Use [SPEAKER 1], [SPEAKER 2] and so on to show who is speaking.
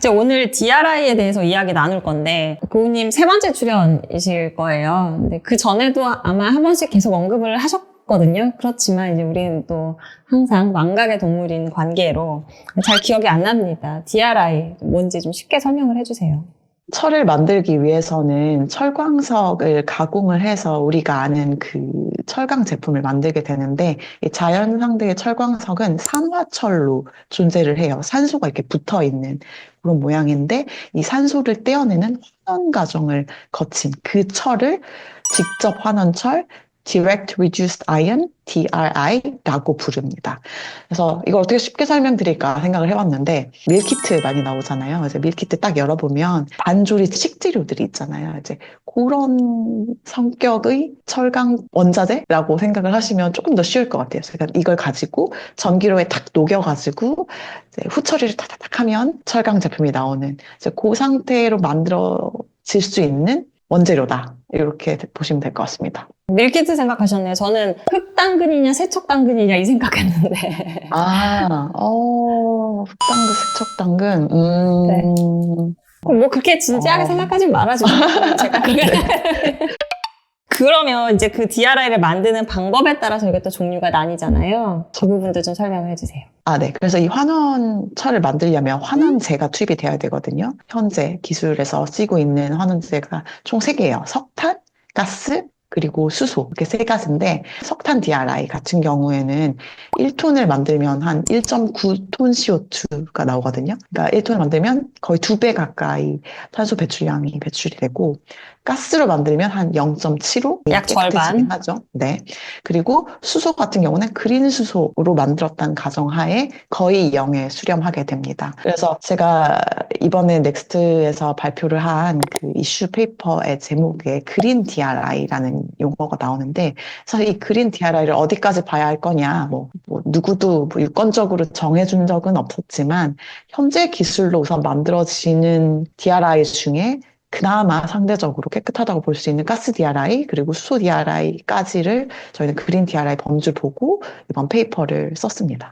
[SPEAKER 1] 이제 오늘 DRI에 대해서 이야기 나눌 건데 고우님 세 번째 출연이실 거예요. 근데 그 전에도 아마 한 번씩 계속 언급을 하셨거든요. 그렇지만 이제 우리는 또 항상 망각의 동물인 관계로 잘 기억이 안 납니다. DRI 뭔지 좀 쉽게 설명을 해주세요.
[SPEAKER 2] 철을 만들기 위해서는 철광석을 가공을 해서 우리가 아는 그 철강 제품을 만들게 되는데 이 자연 상대의 철광석은 산화철로 존재를 해요. 산소가 이렇게 붙어 있는 그런 모양인데 이 산소를 떼어내는 환원 과정을 거친 그 철을 직접 환원철 Direct Reduced Iron, DRI라고 부릅니다. 그래서 이걸 어떻게 쉽게 설명드릴까 생각을 해봤는데 밀키트 많이 나오잖아요. 이제 밀키트 딱 열어보면 반조리 식재료들이 있잖아요. 이제 그런 성격의 철강 원자재라고 생각을 하시면 조금 더 쉬울 것 같아요. 그러니까 이걸 가지고 전기로에 탁 녹여가지고 후처리를 탁탁탁 하면 철강 제품이 나오는 이제 그 상태로 만들어 질 수 있는 원재료다. 이렇게 보시면 될 것 같습니다.
[SPEAKER 1] 밀키트 생각하셨네요. 저는 흑당근이냐 세척당근이냐 이 생각했는데.
[SPEAKER 2] 아, 어, 흑당근, 세척당근, 음,
[SPEAKER 1] 뭐 그렇게 진지하게
[SPEAKER 2] 어.
[SPEAKER 1] 생각하지 말아주세요. 제가 그게. 그러면 이제 그 DRI를 만드는 방법에 따라서 이게 또 종류가 나뉘잖아요. 그 부분도 좀 설명을 해주세요.
[SPEAKER 2] 아, 네. 그래서 이 환원철을 만들려면 환원재가 투입이 돼야 되거든요. 현재 기술에서 쓰고 있는 환원재가 총 세개예요 석탄, 가스, 그리고 수소. 이렇게 세 가지인데 석탄 DRI 같은 경우에는 1톤을 만들면 한 1.9톤 CO2가 나오거든요. 그러니까 1톤을 만들면 거의 두 배 가까이 탄소 배출량이 배출이 되고 가스로 만들면 한 0.75?
[SPEAKER 1] 약 절반.
[SPEAKER 2] 하죠. 네. 그리고 수소 같은 경우는 그린 수소로 만들었다는 가정하에 거의 0에 수렴하게 됩니다. 그래서 제가 이번에 넥스트에서 발표를 한 그 이슈 페이퍼의 제목에 그린 DRI라는 용어가 나오는데 사실 이 그린 DRI를 어디까지 봐야 할 거냐 뭐, 뭐 누구도 뭐 유권적으로 정해준 적은 없었지만 현재 기술로 우선 만들어지는 DRI 중에 그나마 상대적으로 깨끗하다고 볼 수 있는 가스 DRI 그리고 수소 DRI까지를 저희는 그린 DRI 범주를 보고 이번 페이퍼를 썼습니다.